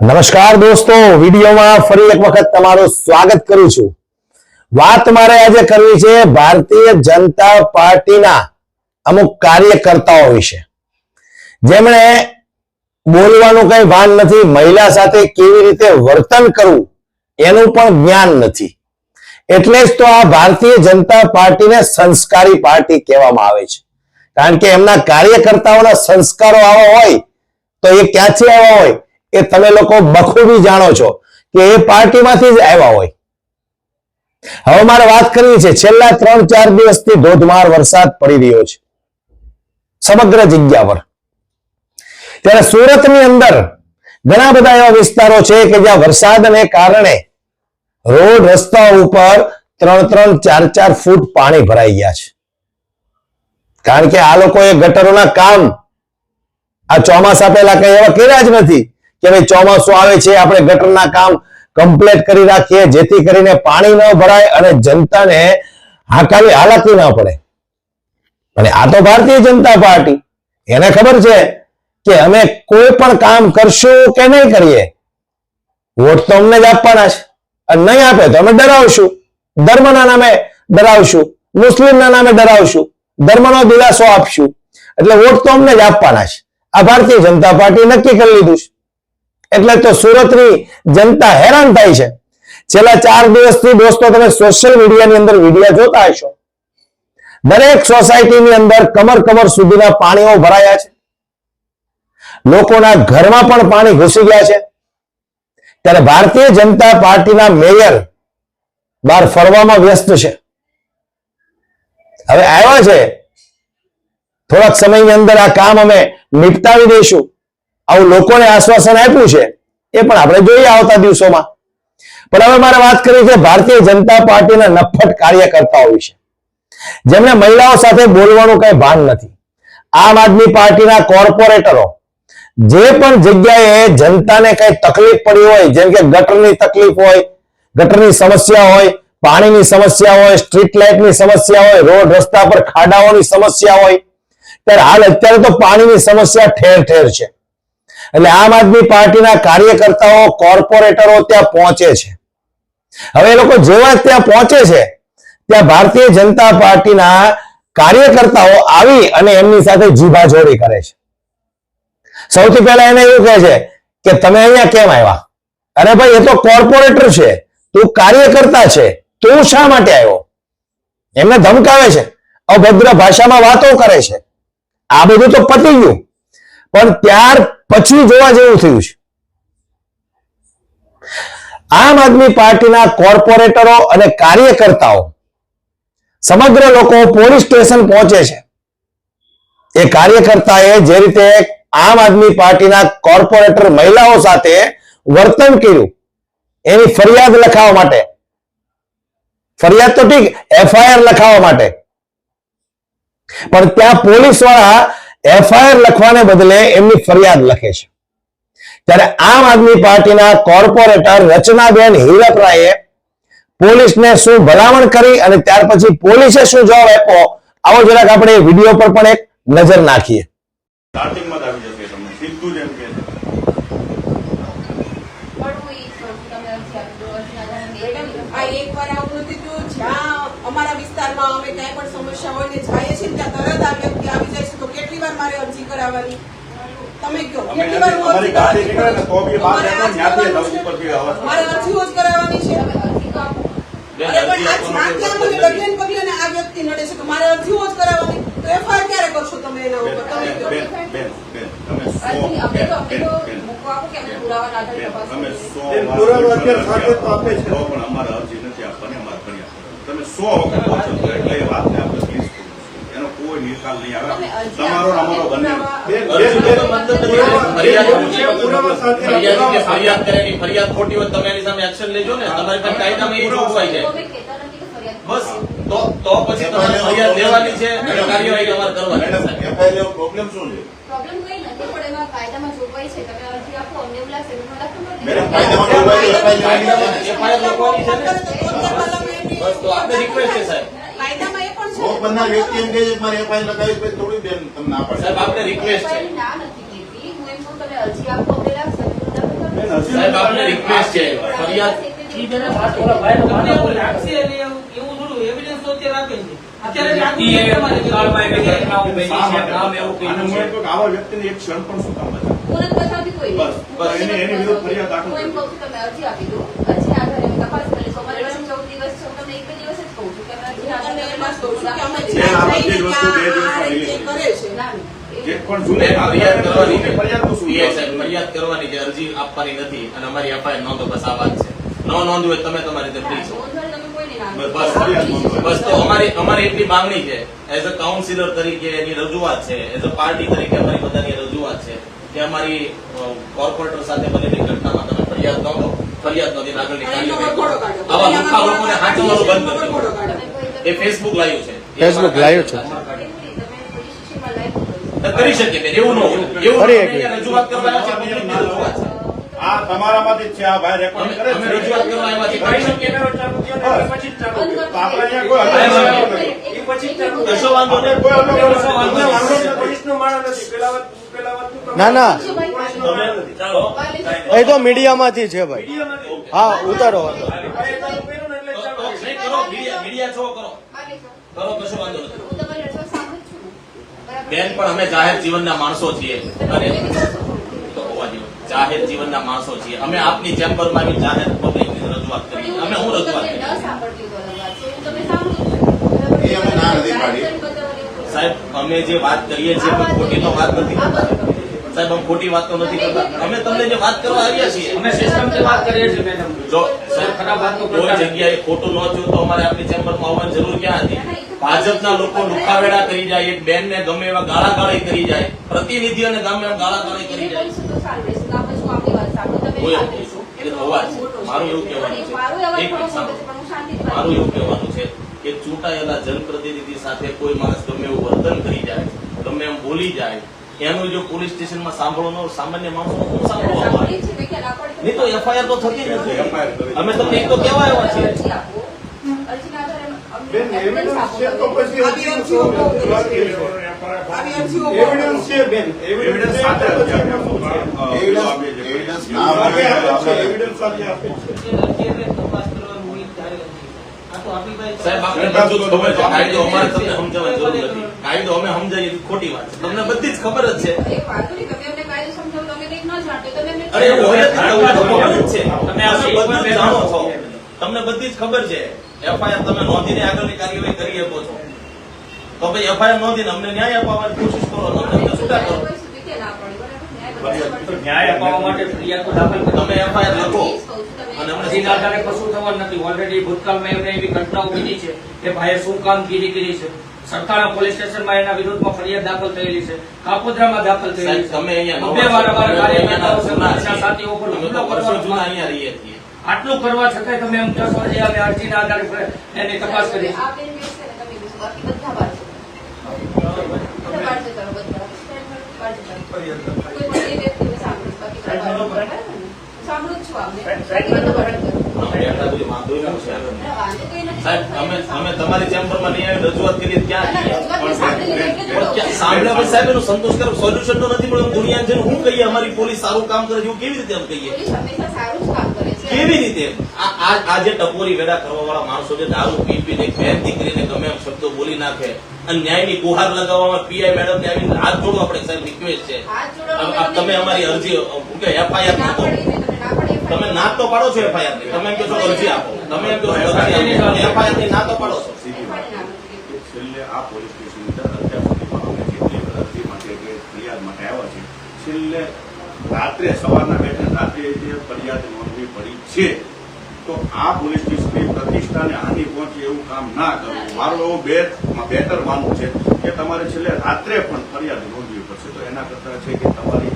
નમસ્કાર દોસ્તો, વિડીયોમાં ફરી એક વખત તમારું સ્વાગત કરું છું. વાત મારે આજે કરવી છે ભારતીય જનતા પાર્ટીના અમુક કાર્યકર્તાઓ વિશે. જેમણે બોલવાનું કઈ ભાન નથી, મહિલા સાથે કેવી રીતે વર્તન કરવું એનું પણ જ્ઞાન નથી. એટલે જ તો આ ભારતીય જનતા પાર્ટીને સંસ્કારી પાર્ટી કહેવામાં આવે છે. કારણ કે એમના કાર્યકર્તાઓના સંસ્કારો આવા હોય, તો એ ક્યાંથી આવા હોય? એ તમે લોકો બખૂબી જાણો છો કે એ પાર્ટીમાંથી જ આવ્યા હોય. હવે મારે વાત કરવી છે, છેલ્લા ત્રણ ચાર દિવસથી ધોધમાર વરસાદ પડી રહ્યો છે. સમગ્ર જગ્યા પર. ત્યારે સુરતની અંદર ઘણા બધા એવા વિસ્તારો છે કે જ્યાં વરસાદને કારણે રોડ રસ્તા ઉપર ત્રણ ત્રણ ચાર ચાર ફૂટ પાણી ભરાઈ ગયા છે. કારણ કે આ લોકોએ ગટરોના કામ આ ચોમાસા પહેલા કઈ એવા કર્યા જ નથી. કે ભાઈ ચોમાસું આવે છે, આપણે ગટરના કામ કમ્પ્લીટ કરી રાખીએ, જેથી કરીને પાણી ન ભરાય અને જનતાને હાકાવી હાલાકી ન પડે. અને આ તો ભારતીય જનતા પાર્ટી. એને ખબર છે કે અમે કોઈ પણ કામ કરશું કે નહીં કરીએ, વોટ તો અમને જ આપવાના છે. અને નહીં આપે તો અમે ડરાવશું. ધર્મના નામે ડરાવશું. મુસ્લિમના નામે ડરાવશું. ધર્મનો દિલાસો આપશું. એટલે વોટ તો અમને જ આપવાના છે. આ ભારતીય જનતા પાર્ટી નક્કી કરી લીધું છે. એટલે તો સુરતની જનતા હેરાન થાય છે. છેલ્લા ચાર દિવસથી દોસ્તો, તમે સોશિયલ મીડિયાની અંદર વિડીયા જોતા હશો. દરેક સોસાયટીની અંદર કમર કમર સુધીના પાણીઓ ભરાયા છે. લોકોના ઘરમાં પણ પાણી ઘૂસી ગયા છે. ત્યારે ભારતીય જનતા પાર્ટીના મેયર બહાર ફરવામાં વ્યસ્ત છે. હવે આવ્યા છે. થોડાક સમયની અંદર આ કામ અમે નિપટાવી દઈશું. આવું લોકોને આશ્વાસન આપ્યું છે, એ પણ આપણે જોઈએ આવતા દિવસોમાં. પણ હવે મારે વાત કરવી છે, ભારતીય જનતા પાર્ટીના નફટ કાર્યકર્તાઓ વિશે. જેમને મહિલાઓ સાથે બોલવાનું કઈ ભાન નથી. આમ આદમી પાર્ટીના કોર્પોરેટરો, જે પણ જગ્યાએ જનતાને કઈ તકલીફ પડી હોય, જેમ કે ગટરની તકલીફ હોય, ગટરની સમસ્યા હોય, પાણીની સમસ્યા હોય, સ્ટ્રીટ લાઇટની સમસ્યા હોય, રોડ રસ્તા પર ખાડાઓની સમસ્યા હોય, ત્યારે હાલ અત્યારે તો પાણીની સમસ્યા ઠેર ઠેર છે. એટલે આમ આદમી પાર્ટીના કાર્યકર્તાઓ, કોર્પોરેટરો ત્યાં પહોંચે છે. હવે એ લોકો જેવા ત્યાં પહોંચે છે, ત્યાં ભારતીય જનતા પાર્ટીના કાર્યકર્તાઓ આવી અને એમની સાથે જીભાજોડી કરે છે. સૌથી પહેલા એને એવું કહે છે કે, તમે અહીંયા કેમ આવ્યા? અરે ભાઈ, એ તો કોર્પોરેટર છે, તું કાર્યકર્તા છે, તું શા માટે આવ્યો? એમને ધમકાવે છે. અભદ્ર ભાષામાં વાતો કરે છે. આ બધું તો પતી ગયું. પણ ત્યાર પછી જોવા જેવું થયું છે. આમ આદમી પાર્ટીના કોર્પોરેટરો અને કાર્યકર્તાઓ, સમગ્ર લોકો પોલીસ સ્ટેશન પહોંચે છે. એ કાર્યકર્તાએ જે રીતે આમ આદમી પાર્ટીના કોર્પોરેટર મહિલાઓ સાથે વર્તન કર્યું, એની ફરિયાદ લખાવવા માટે. ફરિયાદ તો ઠીક, એફઆઈઆર લખાવવા માટે. પણ ત્યાં પોલીસવાળા એફઆઈઆર લખવાને બદલે એમની ફરિયાદ લખે છે. ત્યારે આમ આદમી પાર્ટીના કોર્પોરેટર રચનાબેન હિરપરાએ પોલીસને શું ભલામણ કરી અને ત્યાર પછી પોલીસે શું જવાબ આપ્યો આવો જરાક આપણે વીડિયો પર પણ એક નજર નાખીએ. અમારા વિસ્તારમાં અમે કઈ પણ સમસ્યા હોય ને જઈએ છીએ ત્યાં તરત આ વ્યક્તિ આવી જાય છે તો કેટલી વાર મારે અરજી કરાવવાની. તમે કહો કેટલી વાર અમારી ગાડી નીકળે ને તો બી બાર અમારે નીકળો, આ ઉપર કરવાનું છે. મારે અરજીઓ જ કરાવવાની છે. અરે પણ આ આપવાનું મને મને પગલે ને આ વ્યક્તિ નડે છે તો મારે અરજીઓ જ કરાવવાની. તો એફઆઈઆર ક્યારે કરશો તમે એના ઉપર? તમે કહો. બેન, બેન, બેન, તમે સો- બેન, બેન, બેન, તમે સો પુરાવા અત્યારે પણ સાથે તો આપે છે. પણ અમારે અરજી નથી આપવાની અમારે ફરિયાદ કરવાની. તમે સો વખત પહોંચો એટલે એ વાતને આપણે ક્લિયર કરીશું. એનો કોઈ નિકાલ નહીં આવે તમારો અમારો બંને ફરિયાદ ખોટી હોય તમે એની સામે એક્શન લેજો ને તમારી પાસે કાયદામાં એ જોગવાઈ છે બસ તો તો પછી તમારે ફરિયાદ લેવાની છે અને કાર્યવાહી તમારે કરવાની પ્રોબ્લેમ શું છે પ્રોબ્લેમ કઈ નથી પણ એમાં કાયદામાં જોગવાઈ છે તમે અરજી આપો અમને એવું લાગશે તો મને લખો નથી. મેડમ, કાયદામાં જોગવાઈ છે, FIR કાયદામાં FIR લખવાની છે ને? બસ તો આપણે રિક્વેસ્ટ છે સાહેબ એ પણ ભોગ છે બનનાર વ્યક્તિ એમ કહે છે કે મારે એફઆઈઆર લગાવી પછી થોડી બેન તમને ના પાડે. સાહેબ આપણે રિક્વેસ્ટ છે. ના નથી કીધી. હું એમ કહું તમે અરજી આપો સાહેબ આપને રિક્વેસ્ટ છે. ફરિયાદ એક બસ, એની- વિરુદ્ધ ફરિયાદ દાખલ એમ કહું છું તમે અરજી આપી દો અરજી આધારે અમે તપાસ કરી લઈશું અમારી પાસે ચૌદ દિવસ છે હું તમને એક બે દિવસ જ કહું છું કે અમે અરજી આધારે તમને એમ જ અમારી માંગણી છે એઝ અ કાઉન્સિલર તરીકે એની રજૂઆત છે એઝ અ પાર્ટી તરીકે બધાની રજૂઆત છે કે અમારી કોર્પોરેટર સાથે બનેલી ઘટનામાં ફરિયાદ નોંધો, ફરિયાદ નોંધી આગળની કાઢો. આવા લુખ્ખા લોકોને હાચવવાનું બંધ કરો એ ફેસબુક લાઈવ છે. ફેસબુક live છે. તમે પોલીસ સ્ટેશનમાં લાઈવ કરો. કરી શકીએ બેન એવું ન હોય. એવું રજૂઆત કરવા છે રજૂઆત છે. આ તમારામાંથી છે આ ભાઈ રેકોર્ડિંગ કરે છે. રજૂઆત કરવા આવ્યા છે કરી શકીએ. તો આપણે અહીંયા કોઈ હા, અલગ એ પછી ચાલુ કશો વાંધો નહીં. કોઈ અમે કશો વાંધો નહીં. નથી. પોલીસનો માણસ નથી. પેલા વાત- પેલા ના ના. એ તો મીડિયામાંથી છે ભાઈ. હા ઉતારો તો નહીં કરો મીડિયા મીડિયા છો કરો કરો કશો વાંધો નથી? બેન પણ અમે જાહેર જીવનના માણસો છીએ. અને. જાહેર જીવનના માણસો છીએ. અમે આપની ચેમ્બરમાં આવી જાહેર પબ્લિકની રજૂઆત કરી અમે હું રજૂઆત સાહેબ અમે જે વાત કરીએ છીએ ખોટી તો વાત નથી સાહેબ અમે ખોટી વાત તો નથી કરતા. અમે તમને જે વાત કરવા આવ્યા છીએ. અમે સિસ્ટમથી વાત કરીએ છીએ મેડમ જો સાહેબ ખરાબ વાત કોઈ જગ્યાએ ખોટું ન થયું તો અમારે આપણી ચેમ્બરમાં આવવાની જરૂર ક્યાં હતી? ભાજપના લોકો લુખાવેડા કરી જાય એક બેનને ગમે એવા ગાળા ગાળી કરી જાય પ્રતિનિધિઓને ગમે એવા ગાળા ગાળી કરી જાય. ના. મારું એવું કહેવાનું છે. કે ચૂંટાયેલા જનપ્રતિનિધિ સાથે કોઈ માણસ ગમે એવું વર્તન કરી જાય ગમે એમ બોલી જાય એનું જો પોલીસ સ્ટેશનમાં સાંભળવાનો સામાન્ય માણસો શું સાંભળવામાં આવે ને ના. નહીં તો એફઆઈઆર તો થતી જ નથી. અમે તમને એક તો કહેવા આવ્યા છીએ અરજી આપો. અરજીના આધારે અમને બેન, evidence છે તો પછી છે. એવિડન્સ બેન એવિડન્સ સાથે એવિડન્સ-. એવિડન્સ ના. એવિડન્સ સાથે આપે ખોટી વાત છે તમને બધી જ ખબર જ છે. અરે તમે બધું જાણો છો. તમને બધી જ ખબર છે. એફઆઈઆર તમે નોંધીને આગળની કાર્યવાહી કરી શકો છો. તો ભાઈ એફઆઈઆર નોંધીને અમને ન્યાય અપાવવાની કોશિશ કરો અમને છૂટા? ન્યાય અપાવવા માટે ફરિયાદ તો દાખલ તમે એફઆઈઆર લખો. માટે. કહું છું, તમે- અને અમને અરજીના કશું થવાનું નથી. ઓલરેડી ભૂતકાળમાં એમને એવી ઘટનાઓ બની છે કે ભાઈએ શું કામગીરી કરી છે. સરકારના પોલીસ સ્ટેશનમાં એના વિરુદ્ધમાં ફરિયાદ દાખલ થયેલી છે. કાપોદ્રામાં દાખલ થયેલી તમે અહીંયા બે વાર કાર્યકર્તાઓ. સાથીઓ પર હુમલો જૂના અહીંયા રહીએ છીએ. આટલું કરવા છતાંય તમે એમ કહો છો જે અમે અરજીના આધારે એની તપાસ કરી. અમે તમારી ચેમ્બરમાં નહીં આવી રજૂઆત કરી ક્યાં સાંભળ્યા પછી સાહેબ એનું સંતોષકારક સોલ્યુશન તો નથી મળ્યું. દુનિયા છે હું કહીએ અમારી પોલીસ સારું કામ કરે છે એવું કેવી રીતે એમ કહીએ? હંમેશા સારું જ કામ કરે. કેવી રીતે? આ જે ટપોરી વેડા કરવા વાળા માણસો છે દારૂ પી પીને બેન દીકરીને ગમે એમ શબ્દો બોલી નાખે અને ન્યાયની ગુહાર લગાવવામાં પીઆઈ મેડમ ને આવીને હાથ જોડો આપણે સાહેબ રિક્વેસ્ટ છે. તમે અમારી અરજી એફઆઈઆર નાખો. તમે ના તો પાડો છો એફઆઈઆરની. તમે એમ કહો છો અરજી આપો. તમે એમ કહો એફઆઈઆરની ના તો પાડો છો. છેલ્લે આ પોલીસ સ્ટેશનની અત્યાર સુધીમાં અમે જેટલી અરજી માટે ફરિયાદ માટે આવ્યા છે છેલ્લે રાત્રે સવારના બેઠે રાત્રે જે ફરિયાદ નોંધવી પડી છે તો આ પોલીસ સ્ટેશનની પ્રતિષ્ઠાને હાનિ પહોંચે એવું કામ ના કરવું મારું એવું બે બેટર માનવું છે કે તમારે છેલ્લે રાત્રે પણ ફરિયાદ નોંધવી પડશે. તો એના કરતા છે કે તમારી.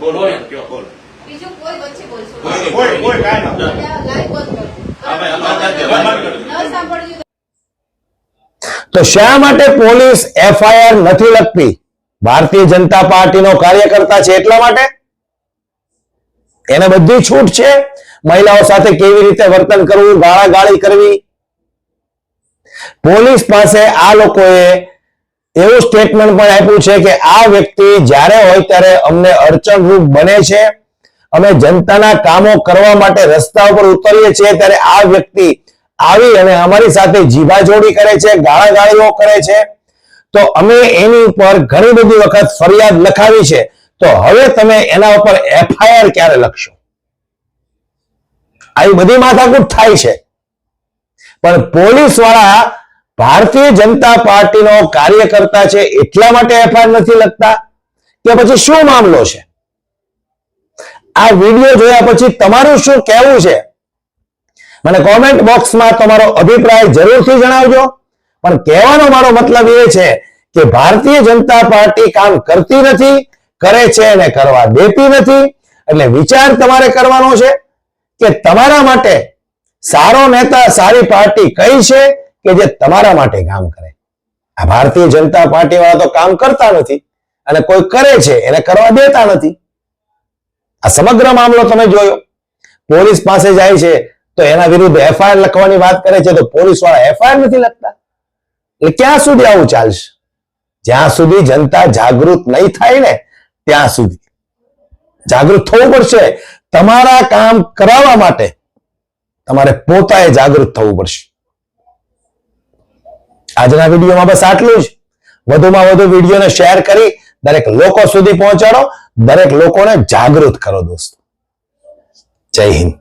બોલો બોલ. બીજું કોઈ વચ્ચે બોલશો કોઈ કોઈ કોઈ? ન સાંભળ્યું. તો શા માટે પોલીસ એફઆઈઆર નથી લખતી? ભારતીય જનતા પાર્ટીનો કાર્યકર્તા છે એટલા માટે? એને બધી છૂટ છે. મહિલાઓ સાથે કેવી રીતે વર્તન કરવું, ગાળાગાળી કરવી? પોલીસ પાસે આ લોકોએ એવું સ્ટેટમેન્ટ પણ આપ્યું છે કે આ વ્યક્તિ જ્યારે હોય ત્યારે અમને અડચણરૂપ બને છે. અમે જનતાના કામો કરવા માટે રસ્તા ઉપર ઉતરીએ છીએ ત્યારે આ વ્યક્તિ આવી અને અમારી સાથે જીભાજોડી કરે છે ગાળાગાળીઓ કરે છે. તો અમે એની ઉપર ઘણી બધી વખત ફરિયાદ લખાવી છે. તો હવે તમે એના ઉપર એફઆઈઆર ક્યારે લખશો? આવી બધી માથાકૂટ થાય છે. પણ પોલીસવાળા ભારતીય જનતા પાર્ટીનો કાર્યકર્તા છે એટલા માટે એફઆઈઆર નથી લખતા કે પછી શું મામલો છે? આ વીડિયો જોયા પછી તમારું શું કહેવું છે? મને કોમેન્ટ બોક્સમાં તમારો અભિપ્રાય જરૂરથી જણાવજો. પણ કહેવાનો મારો મતલબ એ છે કે ભારતીય જનતા પાર્ટી કામ કરતી નથી, કરે છે અને કરવા દેતી નથી. એટલે વિચાર તમારે કરવાનો છે કે તમારા માટે સારો નેતા, સારી પાર્ટી કઈ છે કે જે તમારા માટે કામ કરે. આ ભારતીય જનતા પાર્ટી વાળા તો કામ કરતા નથી અને કોઈ કરે છે, એને કરવા દેતા નથી. આ સમગ્ર મામલો તમે જોયો. પોલીસ પાસે જાય છે તો એના વિરુદ્ધ એફઆઈઆર લખવાની વાત કરે છે તો પોલીસવાળા એફઆઈઆર નથી લખતા? એટલે ક્યાં સુધી આવું ચાલશે? જ્યાં સુધી જનતા જાગૃત નહીં થાય ને, ત્યાં સુધી. જાગૃત થવું પડશે. તમારા કામ કરાવવા માટે તમારે પોતાએ જાગૃત થવું પડશે. આજના વિડીયોમાં બસ આટલું જ. વધુમાં વધુ વિડીયોને શેર કરી દરેક લોકો સુધી પહોંચાડો. દરેક લોકોને જાગૃત કરો દોસ્તો. જય હિન્દ.